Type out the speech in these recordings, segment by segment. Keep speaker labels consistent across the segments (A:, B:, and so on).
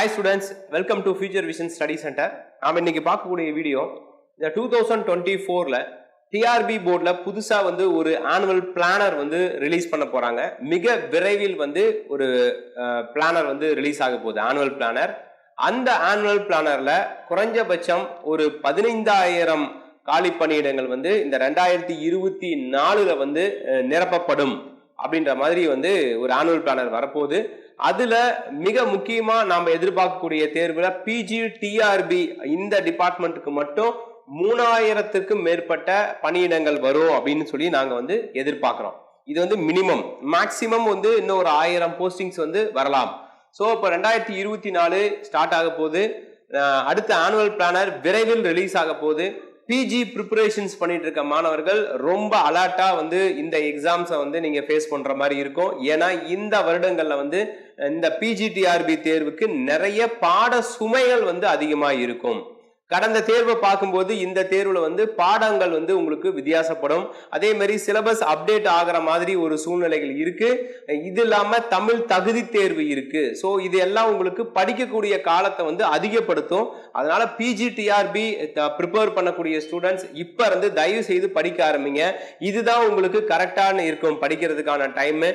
A: Hi students welcome to Future Vision Study Centre நாம் இன்னைக்கு பார்க்கக்கூடிய வீடியோ இந்த டூ தௌசண்ட் டுவெண்ட்டி ஃபோரில் டிஆர்பி போர்டில் புதுசாக வந்து ஒரு ஆனுவல் பிளானர் வந்து ரிலீஸ் பண்ண போகிறாங்க மிக விரைவில் வந்து ஒரு பிளானர் வந்து ரிலீஸ் ஆக போகுது ஆனுவல் பிளானர் அந்த ஆனுவல் பிளானரில் குறைஞ்சபட்சம் ஒரு பதினைந்தாயிரம் காலி பணியிடங்கள் வந்து இந்த ரெண்டாயிரத்தி இருபத்தி நாலில் வந்து நிரப்பப்படும் அப்படின்ற மாதிரி வந்து ஒரு ஆனுவல் பிளானர் வரப்போகுது. அதுல மிக முக்கியமா நாம எதிர்பார்க்கக்கூடிய தேர்வுல பிஜி டிஆர்பி இந்த டிபார்ட்மெண்ட்டுக்கு மட்டும் மூணாயிரத்துக்கும் மேற்பட்ட பணியிடங்கள் வரும் அப்படின்னு சொல்லி நாங்க வந்து எதிர்பார்க்கிறோம். இது வந்து மினிமம் மேக்சிமம் வந்து இன்னும் ஒரு ஆயிரம் போஸ்டிங்ஸ் வந்து வரலாம். ஸோ இப்போ ரெண்டாயிரத்தி இருபத்தி நாலு ஸ்டார்ட் ஆக போகுது. அடுத்த ஆனுவல் பிளானர் விரைவில் ரிலீஸ் ஆக போகுது. பிஜி ப்ரிப்பரேஷன்ஸ் பண்ணிட்டு இருக்க மாணவர்கள் ரொம்ப அலர்ட்டா வந்து இந்த எக்ஸாம்ஸை வந்து நீங்க ஃபேஸ் பண்ற மாதிரி இருக்கும். ஏன்னா இந்த வருடங்கள்ல வந்து இந்த பிஜிடிஆர்பி தேர்வுக்கு நிறைய பாட சுமைகள் வந்து அதிகமாக இருக்கும். கடந்த தேர்வை பார்க்கும்போது இந்த தேர்வில் வந்து பாடங்கள் வந்து உங்களுக்கு வித்தியாசப்படும். அதே மாதிரி சிலபஸ் அப்டேட் ஆகிற மாதிரி ஒரு சூழ்நிலைகள் இருக்கு. இது இல்லாமல் தமிழ் தகுதி தேர்வு இருக்கு. ஸோ இது எல்லாம் உங்களுக்கு படிக்கக்கூடிய காலத்தை வந்து அதிகப்படுத்தும். அதனால பிஜிடிஆர்பி ப்ரிப்பேர் பண்ணக்கூடிய ஸ்டூடெண்ட்ஸ் இப்போ இருந்து தயவு செய்து படிக்க ஆரம்பிங்க. இதுதான் உங்களுக்கு கரெக்டான இருக்கும் படிக்கிறதுக்கான டைம்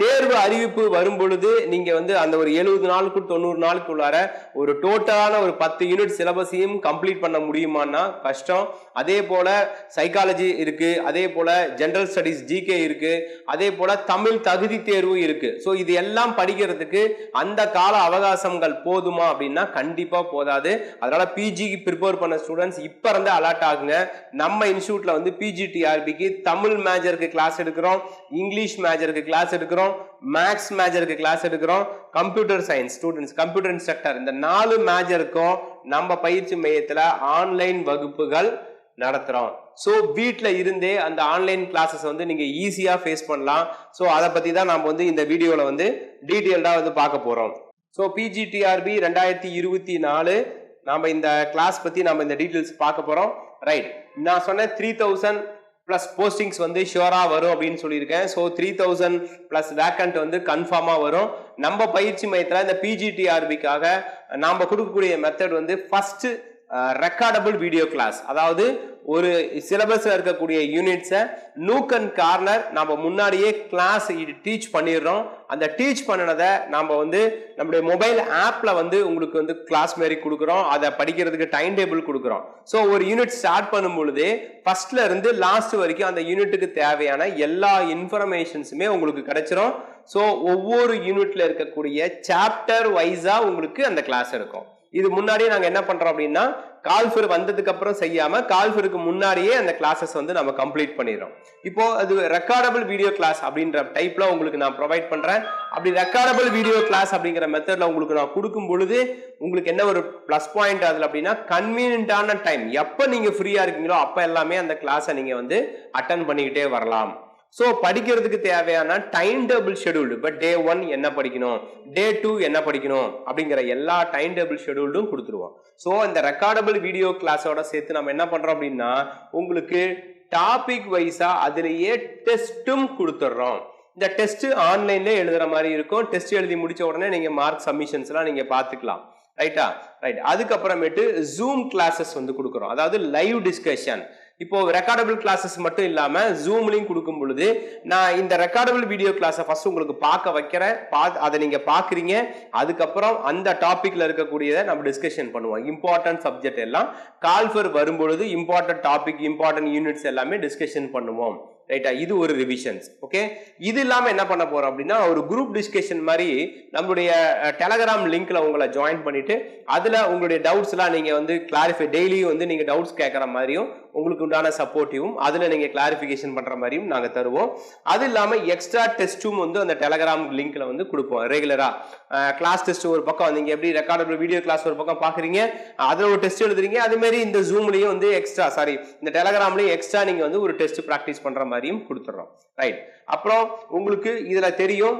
A: தேர்வு அறிவிப்பு வரும் பொழுது நீங்கள் வந்து அந்த ஒரு எழுபது நாளுக்கு தொண்ணூறு நாளுக்குள்ளார ஒரு டோட்டலான ஒரு பத்து யூனிட் சிலபஸையும் கம்ப்ளீட் பண்ண முடியுமான்னா கஷ்டம். அதே போல் சைக்காலஜி இருக்குது அதே போல் ஜென்ரல் ஸ்டடீஸ் ஜிகே இருக்குது அதே போல் தமிழ் தகுதி தேர்வும் இருக்குது ஸோ இது எல்லாம் படிக்கிறதுக்கு அந்த கால அவகாசங்கள் போதுமா அப்படின்னா கண்டிப்பாக போதாது. அதனால் பிஜிக்கு ப்ரிப்பேர் பண்ண ஸ்டூடெண்ட்ஸ் இப்போ இருந்து அலர்ட் ஆகுங்க. நம்ம இன்ஸ்டியூட்டில் வந்து பிஜிடிஆர்பிக்கு தமிழ் மேஜருக்கு கிளாஸ் எடுக்கிறோம் இங்கிலீஷ் மேஜருக்கு கிளாஸ் எடுக்கிறோம் மேக்ஸ் மேஜருக்கு கிளாஸ் எடுக்கிறோம் computer science students computer instructor இந்த நாலு மேஜருக்கும் நம்ம பயிற்சி மையத்துல ஆன்லைன் வகுப்புகள் நடத்துறோம். ஸோ வீட்டில் இருந்தே அந்த ஆன்லைன் கிளாஸஸ் வந்து நீங்கள் ஈஸியாக ஃபேஸ் பண்ணலாம். ஸோ அதை பற்றி தான் நம்ம வந்து இந்த வீடியோவில் வந்து டீட்டெயில்டாக வந்து பார்க்க போகிறோம் ஸோ பிஜிடிஆர்பி ரெண்டாயிரத்தி இருபத்தி நாலு நாம் இந்த கிளாஸ் பற்றி நம்ம இந்த டீட்டெயில்ஸ் பார்க்க போகிறோம் ரைட் நான் சொன்னேன் த்ரீ தௌசண்ட் ப்ளஸ் போஸ்டிங்ஸ் வந்து ஷியோராக வரும் அப்படின்னு சொல்லியிருக்கேன். So three thousand plus vacant வந்து கன்ஃபார்மாக வரும். நம்ம பயிற்சி மையத்தில் இந்த பிஜிடிஆர்பிக்காக நாம் கொடுக்கக்கூடிய மெத்தட் வந்து ஃபஸ்ட்டு ரெக்கார்டபுள் வீடியோ கிளாஸ் அதாவது ஒரு சிலபஸில் இருக்கக்கூடிய யூனிட்ஸை நூக் அண்ட் கார்னர் நம்ம முன்னாடியே கிளாஸ் டீச் பண்ணிடுறோம். அந்த டீச் பண்ணினதை நம்ம வந்து நம்முடைய மொபைல் ஆப்பில் வந்து உங்களுக்கு வந்து கிளாஸ் மாரி கொடுக்குறோம். அதை படிக்கிறதுக்கு டைம் டேபிள் கொடுக்குறோம். ஸோ ஒரு யூனிட் ஸ்டார்ட் பண்ணும் பொழுதே ஃபர்ஸ்ட்ல இருந்து லாஸ்ட் வரைக்கும் அந்த யூனிட்டுக்கு தேவையான எல்லா இன்ஃபர்மேஷன்ஸுமே உங்களுக்கு கிடைச்சிரும். ஸோ ஒவ்வொரு யூனிட்டில் இருக்கக்கூடிய சாப்டர் வைஸாக உங்களுக்கு அந்த கிளாஸ் இருக்கும். இது முன்னாடியே நாங்க என்ன பண்றோம் அப்படின்னா கால்ஃபர் வந்ததுக்கு அப்புறம் செய்யாம கால்ஃபருக்கு முன்னாடியே அந்த கிளாஸஸ் வந்து நம்ம கம்ப்ளீட் பண்ணிடுறோம். இப்போ அது ரெக்கார்டபிள் வீடியோ கிளாஸ் அப்படின்ற டைப்ல உங்களுக்கு நான் ப்ரொவைட் பண்றேன். அப்படி ரெக்கார்டபிள் வீடியோ கிளாஸ் அப்படிங்கிற மெத்தட்ல உங்களுக்கு நான் கொடுக்கும் பொழுது உங்களுக்கு என்ன ஒரு ப்ளஸ் பாயிண்ட் அதுல அப்படின்னா கன்வீனியன்டான டைம் எப்ப நீங்க ஃப்ரீயா இருக்கீங்களோ அப்ப எல்லாமே அந்த கிளாஸை நீங்க வந்து அட்டன் பண்ணிக்கிட்டே வரலாம். ஸோ படிக்கிறதுக்கு தேவையான டைம் டேபிள் ஷெடியூல்டு இப்போ டே ஒன் என்ன படிக்கணும்? டே டூ என்ன படிக்கணும்? அப்படிங்கிற எல்லா டைம் டேபிள் ஷெடியூல்டும் கொடுத்துருவோம். ஸோ இந்த ரெக்கார்டபிள் வீடியோ கிளாஸோட சேர்த்து நம்ம என்ன பண்ணுறோம் அப்படின்னா உங்களுக்கு டாபிக் வைஸாக அதுலேயே டெஸ்ட்டும் கொடுத்துட்றோம். இந்த டெஸ்ட் ஆன்லைன்லேயே எழுதுகிற மாதிரி இருக்கும். டெஸ்ட் எழுதி முடிச்ச உடனே நீங்கள் மார்க் சப்மிஷன்ஸ்லாம் நீங்கள் பார்த்துக்கலாம். ரைட்டா ரைட் அதுக்கப்புறமேட்டு ஜூம் கிளாஸஸ் வந்து கொடுக்குறோம். அதாவது லைவ் டிஸ்கஷன் இப்போ ரெக்கார்டபிள் கிளாஸஸ் மட்டும் இல்லாம ஜூம்லையும் கொடுக்கும் பொழுது நான் இந்த ரெக்கார்டபிள் வீடியோ கிளாஸை ஃபர்ஸ்ட் உங்களுக்கு பார்க்க வைக்கிறேன். பா அதை நீங்க பாக்குறீங்க அதுக்கப்புறம் அந்த டாபிக்ல இருக்கக்கூடியதை நம்ம டிஸ்கஷன் பண்ணுவோம். இம்பார்ட்டன்ட் சப்ஜெக்ட் எல்லாம் கால்ஃபர் வரும்பொழுது இம்பார்ட்டன்ட் டாபிக் இம்பார்ட்டன்ட் யூனிட்ஸ் எல்லாமே டிஸ்கஷன் பண்ணுவோம். ரைட்டா இது ஒரு ரிவிஷன்ஸ் ஓகே இது இல்லாம என்ன பண்ண போறோம் அப்படின்னா ஒரு குரூப் டிஸ்கஷன் மாதிரி நம்மளுடைய டெலகிராம் லிங்க்ல உங்களை ஜாயின் பண்ணிட்டு அதுல உங்களுடைய டவுட்ஸ் எல்லாம் நீங்க வந்து கிளாரிஃபை டெய்லியும் வந்து நீங்க டவுட்ஸ் கேட்கற மாதிரியும் உங்களுக்கு உண்டான சப்போர்ட்டிவும் அதில் நீங்கள் கிளாரிஃபிகேஷன் பண்ணுற மாதிரியும் நாங்கள் தருவோம். அது இல்லாமல் எக்ஸ்ட்ரா டெஸ்ட்டும் வந்து அந்த டெலகிராம் லிங்கில் வந்து கொடுப்போம் ரெகுலராக கிளாஸ் டெஸ்ட் ஒரு பக்கம் நீங்கள் எப்படி ரெக்கார்டபிள் வீடியோ கிளாஸ் ஒரு பக்கம் பார்க்குறீங்க அதில் ஒரு டெஸ்ட் எழுதுறீங்க அதுமாரி இந்த ஜூம்லேயும் வந்து எக்ஸ்ட்ரா சாரி இந்த டெலகிராம்லேயும் எக்ஸ்ட்ரா நீங்கள் வந்து ஒரு டெஸ்ட் ப்ராக்டிஸ் பண்ணுற மாதிரியும் கொடுத்துட்றோம் ரைட் அப்புறம் உங்களுக்கு இதில் தெரியும்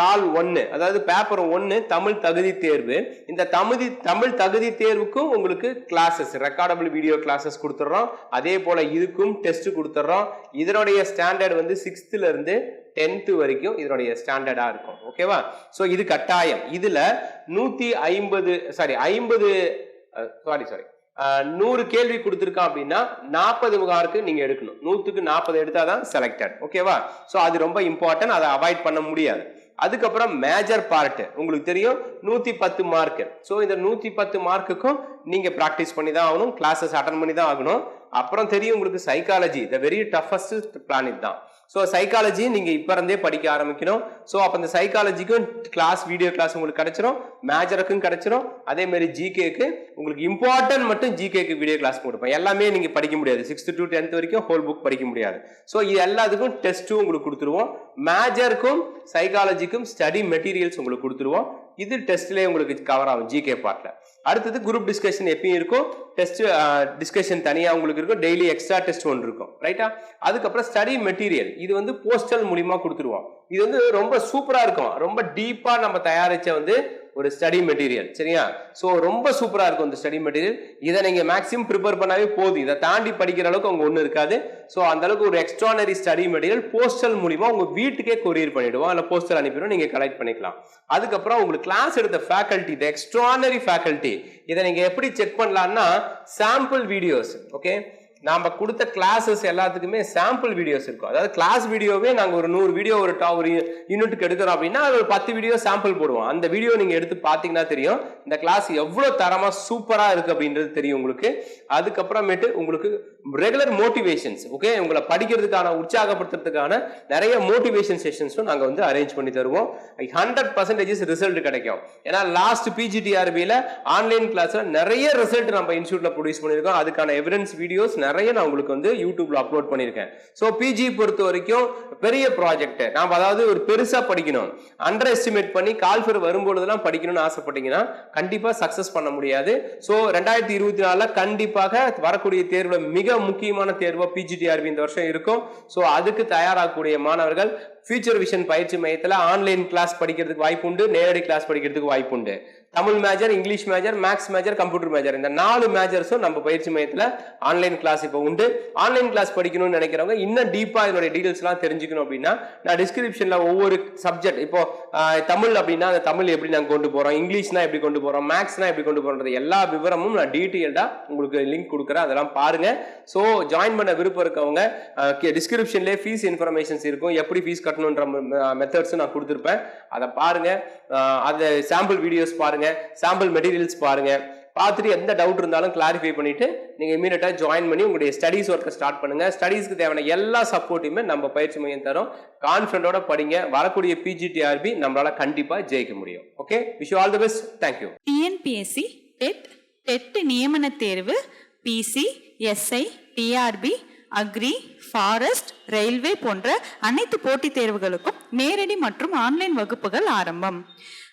A: தாள் ஒன்று அதாவது பேப்பர் ஒன்று தமிழ் தகுதி தேர்வு. இந்த தமிழ் தமிழ் தகுதி தேர்வுக்கும் உங்களுக்கு கிளாஸஸ் ரெக்கார்டபிள் வீடியோ கிளாஸஸ் கொடுத்துட்றோம் அதே போல் இதுக்கும் டெஸ்ட் கொடுத்துட்றோம் இதனுடைய ஸ்டாண்டர்ட் வந்து சிக்ஸ்த்துலேருந்து டென்த்து வரைக்கும் இதனுடைய ஸ்டாண்டர்டாக இருக்கும். ஓகேவா ஸோ இது கட்டாயம். இதில் நூற்றி ஐம்பது சாரி ஐம்பது சாரி சாரி நூறு கேள்வி கொடுத்துருக்கான் அப்படின்னா நாற்பது மார்க்கு நீங்க எடுக்கணும். நூத்துக்கு நாற்பது எடுத்தாதான் செலக்டட் ஓகேவா ஸோ அது ரொம்ப இம்பார்ட்டன்ட் அதை அவாய்ட் பண்ண முடியாது. அதுக்கப்புறம் மேஜர் பார்ட் உங்களுக்கு தெரியும் நூத்தி பத்து மார்க்கு ஸோ இந்த நூத்தி பத்து மார்க்குக்கும் நீங்கள் ப்ராக்டிஸ் பண்ணி தான் ஆகணும் கிளாஸஸ் அட்டன் பண்ணி தான் ஆகணும். அப்புறம் தெரியும் உங்களுக்கு psychology the very toughest planet தான் ஸோ சைக்காலஜி நீங்கள் இப்போ இருந்தே படிக்க ஆரம்பிக்கணும். ஸோ அப்போ அந்த சைக்காலஜிக்கும் கிளாஸ் வீடியோ கிளாஸ் உங்களுக்கு கிடைச்சிரும் மேஜருக்கும் கிடைச்சிரும். அதேமாரி ஜிகேக்கு உங்களுக்கு இம்பார்ட்டன்ட் மட்டும் ஜிகேக்கு வீடியோ கிளாஸ் கொடுப்பேன் எல்லாமே நீங்கள் படிக்க முடியாது. சிக்ஸ்த் டு டென்த் வரைக்கும் ஹோல் புக் படிக்க முடியாது. ஸோ இது எல்லாத்துக்கும் டெஸ்ட்டும் உங்களுக்கு கொடுத்துருவோம். மேஜருக்கும் சைக்காலஜிக்கும் ஸ்டடி மெட்டீரியல்ஸ் உங்களுக்கு கொடுத்துருவோம். இது டெஸ்ட்லேயே உங்களுக்கு கவர் ஆகும் ஜிகே பார்ட்டில் அடுத்தது குரூப் டிஸ்கஷன் எப்பயும் இருக்கும். டெஸ்ட் டிஸ்கஷன் தனியாக உங்களுக்கு இருக்கும். டெய்லி எக்ஸ்ட்ரா டெஸ்ட் ஒன்று இருக்கும். ரைட்டா அதுக்கப்புறம் ஸ்டடி மெட்டீரியல் இது வந்து போஸ்டல் மூலியமாக கொடுத்துருவோம். இது வந்து ரொம்ப சூப்பராக இருக்கும். ரொம்ப டீப்பாக நம்ம தயாரித்த வந்து ஒரு ஸ்டடி மெட்டீரியல் சரியா? ஸோ ரொம்ப சூப்பராக இருக்கும் இந்த ஸ்டடி மெட்டீரியல் இதை நீங்கள் மேக்ஸிமம் ப்ரிப்பேர் பண்ணாவே போதும். இதை தாண்டி படிக்கிற அளவுக்கு அவங்க ஒன்றும் இருக்காது. ஸோ அந்த அளவுக்கு ஒரு எக்ஸ்ட்ரானரி ஸ்டடி மெட்டீரியல் போஸ்டல் மூலிமா உங்கள் வீட்டுக்கே கொரியர் பண்ணிவிடுவோம் இல்லை போஸ்டல் அனுப்பிடுவோம் நீங்கள் கலெக்ட் பண்ணிக்கலாம். அதுக்கப்புறம் உங்களுக்கு கிளாஸ் எடுத்த ஃபேக்கல்ட்டி த எக்ஸ்ட்ரானரி ஃபேக்கல்ட்டி இதை நீங்கள் எப்படி செக் பண்ணலான்னா சாம்பிள் வீடியோஸ் ஓகே நாம் கொடுத்த கிளாஸஸ் எல்லாத்துக்குமே சாம்பிள் வீடியோஸ் இருக்கும். அதாவது கிளாஸ் வீடியோவே நாங்கள் ஒரு நூறு வீடியோ ஒரு டா ஒரு யூனிட்டுக்கு எடுக்கிறோம் அப்படின்னா அது ஒரு பத்து வீடியோ சாம்பிள் போடுவோம். அந்த வீடியோ நீங்கள் எடுத்து பார்த்தீங்கன்னா தெரியும். இந்த கிளாஸ் எவ்வளோ தரமாக சூப்பராக இருக்குது அப்படின்றது தெரியும் உங்களுக்கு. அதுக்கப்புறமேட்டு உங்களுக்கு ரெகுலர் மோட்டிவேஷன்ஸ் ஓகே உங்களை படிக்கிறதுக்கான உற்சாகப்படுத்துறதுக்கான நிறைய மோட்டிவேஷன் செஷன்ஸும் நாங்கள் வந்து அரேஞ்ச் பண்ணி தருவோம். ஹண்ட்ரட் பர்சன்டேஜஸ் ரிசல்ட் கிடைக்கும். ஏன்னா லாஸ்ட் பிஜிடிஆர்பியில் ஆன்லைன் கிளாஸில் நிறைய ரிசல்ட் நம்ம இன்ஸ்டியூட்டில் ப்ரொடியூஸ் பண்ணியிருக்கோம். அதுக்கான எவிடன்ஸ் வீடியோஸ் நிறைய நான் உங்களுக்கு வந்து யூடியூப்ல அப்லோட் பண்ணியிருக்கேன். ஸோ பிஜி பொறுத்த வரைக்கும் பெரிய ப்ராஜெக்ட் நாம் அதாவது ஒரு பெருசா படிக்கணும். அண்டர் எஸ்டிமேட் பண்ணி கால்ஃபர் வரும்பொழுதெல்லாம் படிக்கணும்னு ஆசைப்பட்டீங்கன்னா கண்டிப்பா சக்சஸ் பண்ண முடியாது. ஸோ ரெண்டாயிரத்தி இருபத்தி நாலுல கண்டிப்பாக வரக்கூடிய தேர்வுல மிக முக்கியமான தேர்வா பிஜிடிஆர்பி இந்த வருஷம் இருக்கும். ஸோ அதுக்கு தயாராகக்கூடிய மாணவர்கள் ஃபியூச்சர் விஷன் பயிற்சி மையத்தில் ஆன்லைன் கிளாஸ் படிக்கிறதுக்கு வாய்ப்பு உண்டு நேரடி கிளாஸ் படிக்கிறதுக்கு வாய்ப்பு உண்டு Tamil major English major maths major computer major. இந்த நாலு மேஜர்ஸும் நம்ம பயிற்சி மையத்தில் ஆன்லைன் கிளாஸ் இப்போ உண்டு. ஆன்லைன் கிளாஸ் படிக்கணும்னு நினைக்கிறவங்க இன்னும் டீப்பாக இதனுடைய டீட்டெயில்ஸ்லாம் தெரிஞ்சுக்கணும் அப்படின்னா நான் டிஸ்கிரிப்ஷனில் ஒவ்வொரு சப்ஜெக்ட் இப்போ தமிழ் அப்படின்னா அந்த தமிழ் எப்படி நாங்கள் கொண்டு போகிறோம் இங்கிலீஷ்னா எப்படி கொண்டு போகிறோம் மேக்ஸ்னா எப்படி கொண்டு போறோம் எல்லா விவரமும் நான் டீட்டெயில்டாக உங்களுக்கு லிங்க் கொடுக்குறேன். அதெல்லாம் பாருங்கள் ஸோ ஜாயின் பண்ண விருப்பம் இருக்கவங்க டிஸ்கிரிப்ஷன்லேயே ஃபீஸ் இன்ஃபர்மேஷன்ஸ் இருக்கும். எப்படி ஃபீஸ் கட்டணுன்ற மெத்தட்ஸும் நான் கொடுத்துருப்பேன். அதை பாருங்கள் அதை சாம்பிள் வீடியோஸ் பாருங்கள் பாருங்க சாம்பிள் மெட்டீரியல்ஸ் பாருங்க. பார்த்துட்டு எந்த டவுட் இருந்தாலும் கிளாரிஃபை பண்ணிட்டு நீங்க இமீடியட்டா ஜாயின் பண்ணி உங்களுடைய ஸ்டடீஸ் ஒர்க்கை ஸ்டார்ட் பண்ணுங்க. ஸ்டடீஸ்க்கு தேவையான எல்லா சப்போர்ட்டையுமே நம்ம பயிற்சி மையம் தரும். கான்ஃபிடண்டோட படிங்க. வரக்கூடிய பிஜிடிஆர்பி நம்மளால கண்டிப்பா ஜெயிக்க முடியும். Okay wish all the best thank you
B: TNPSC TET TET நியமன தேர்வு PC SI TRB agri forest railway போன்ற அனைத்து போட்டித் தேர்வுகளுக்கும் நேரடி மற்றும் ஆன்லைன் வகுப்புகள் ஆரம்பம்.